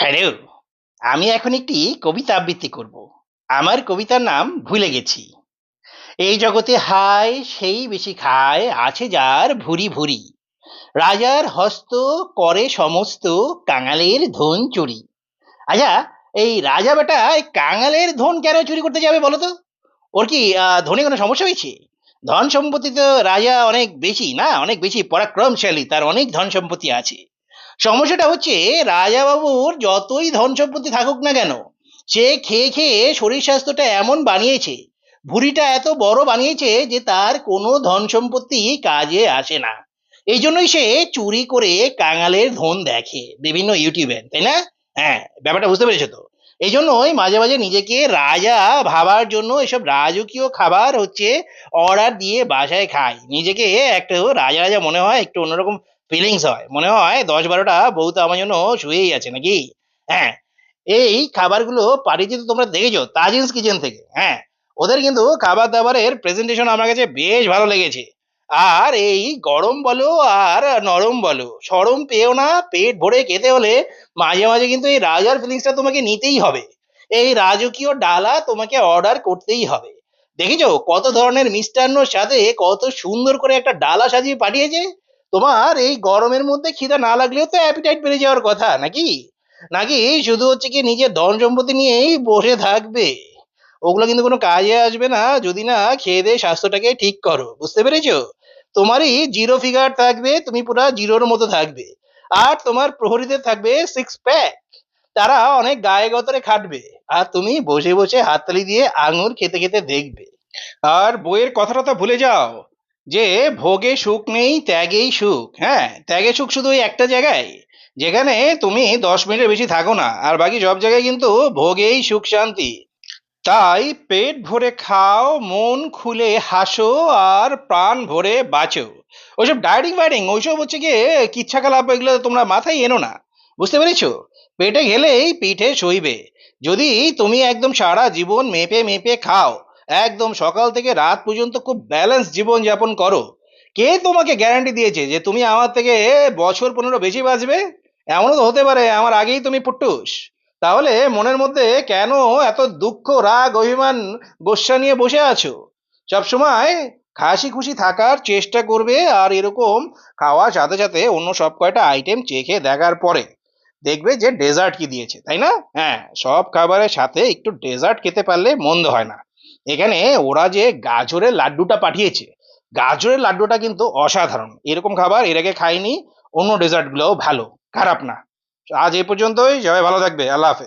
Hello, আমি এখন একটি কবিতা আবৃত্তি করব। আমার কবিতার নাম ভুলে গেছি। এই জগতে হায়, সেই বেশি খায়, আছে যার ভুরি ভুরি। রাজার হস্ত করে সমস্ত কাঙালের ধন চুরি। আচ্ছা এই রাজা বেটা, এই কাঙালের ধন কেন চুরি করতে যাবে বলো তো? ওর কি ধনে কোনো সমস্যা হয়েছে? ধন সম্পত্তি তো রাজা অনেক বেশি না? অনেক বেশি পরাক্রমশালী, তার অনেক ধন সম্পত্তি আছে। সমস্যাটা হচ্ছে রাজা বাবুর যতই ধন সম্পত্তি থাকুক না কেন, সে খেয়ে খেয়ে শরীর স্বাস্থ্যটা এমন বানিয়েছে, ভুঁড়িটা এত বড় বানিয়েছে যে তার কোনো ধন সম্পত্তি কাজে আসে না। এই জন্যই সে চুরি করে কাঙালের ধন দেখে বিভিন্ন ইউটিউবে, তাই না? হ্যাঁ ব্যাপারটা বুঝতে পেরেছ তো? এই জন্যই মাঝে মাঝে নিজেকে রাজা ভাবার জন্য এসব রাজকীয় খাবার হচ্ছে অর্ডার দিয়ে বাসায় খায় নিজেকে একটু রাজা রাজা মনে হয়, একটু অন্যরকম ফিলিংস হয়। মনে হয় দশ বারোটা বউ তো আমার জন্য শুয়েই আছে নাকি? হ্যাঁ এই খাবারগুলো পাঠিয়েছি তো তোমরা দেখেছ, তাজিন্স কিচেন থেকে। হ্যাঁ ওদের কিন্তু খাবার দাবারের প্রেজেন্টেশন আমার কাছে বেশ ভালো লেগেছে। আর এই গরম বলো আর নরম বলো, সরম পেও না, পেট ভরে খেতে হলে মাঝে মাঝে কিন্তু এই রাজার ফিলিংসটা তোমাকে নিতেই হবে। এই রাজকীয় ডালা তোমাকে অর্ডার করতেই হবে। দেখেছ কত ধরনের মিষ্টান্নর সাথে কত সুন্দর করে একটা ডালা সাজিয়ে পাঠিয়েছে? তোমার এই গরমের মধ্যে খিদা না লাগলেও তো অ্যাপিটাইট বেড়ে যাওয়ার কথা, নাকি? নাকি শুধু হচ্ছে কি নিজের ধন সম্পত্তি নিয়েই বসে থাকবে? ওগুলো কিন্তু কোনো কাজে আসবে না, যদি না খেয়ে দিয়ে স্বাস্থ্যটাকে ঠিক করো, বুঝতে পেরেছ? তোমারই জিরো ফিগার থাকবে, তুমি পুরো জিরোর মতো থাকবে। আর তোমার প্রহরীদের থাকবে সিক্স প্যাক তারা অনেক গায়ে গতরে খাটবে, আর তুমি বসে বসে হাততালি দিয়ে আঙুর খেতে খেতে দেখবে। আর বইয়ের কথাটা তো ভুলে যাও। যে ভোগে সুখ নেই, ত্যাগেই সুখ। হ্যাঁ ত্যাগে সুখ শুধু ওই একটা জায়গায়। যেখানে তুমি দশ মিনিটের বেশি থাকো না, আর বাকি সব জায়গায় কিন্তু ভোগেই সুখ, শান্তি। তাই পেট ভরে খাও, মন খুলে হাসো, আর প্রাণ ভরে বাঁচো। ওইসব ডায়েটিং ফাইটিং ওইসব হচ্ছে গিয়ে কিচ্ছা খেলা এগুলো তোমরা মাথায় এনো না। বুঝতে পেরেছ? পেটে গেলেই পিঠে সইবে। যদি তুমি একদম সারা জীবন মেপে মেপে খাও একদম সকাল থেকে রাত পর্যন্ত খুব ব্যালেন্স জীবন যাপন করো। কে তোমাকে গ্যারান্টি দিয়েছে যে তুমি আমার থেকে বছর পনেরো বেশি বাঁচবে? এমনও তো হতে পারে, আমার আগেই তুমি পুট্টুস। তাহলে মনের মধ্যে কেন এত দুঃখ, রাগ, অভিমান গোস্বা নিয়ে বসে আছো? সবসময় হাসি খুশি থাকার চেষ্টা করবে আর এরকম খাওয়ার সাথে সাথে অন্য সব কয়টা আইটেম চেখে দেখার পরে দেখবে যে ডেজার্ট কি দিয়েছে, তাই না? হ্যাঁ সব খাবারের সাথে একটু ডেজার্ট খেতে পারলে মন্দ হয় না। এখানে ওরা যে গাজরের লাড্ডুটা পাঠিয়েছে, গাজরের লাড্ডুটা কিন্তু অসাধারণ। এরকম খাবার এর আগে খাইনি, অন্য ডেজার্টগুলোও ভালো, খারাপ না। আজ এ পর্যন্তই, সবাই ভালো থাকবে, আল্লাহ হাফেজ।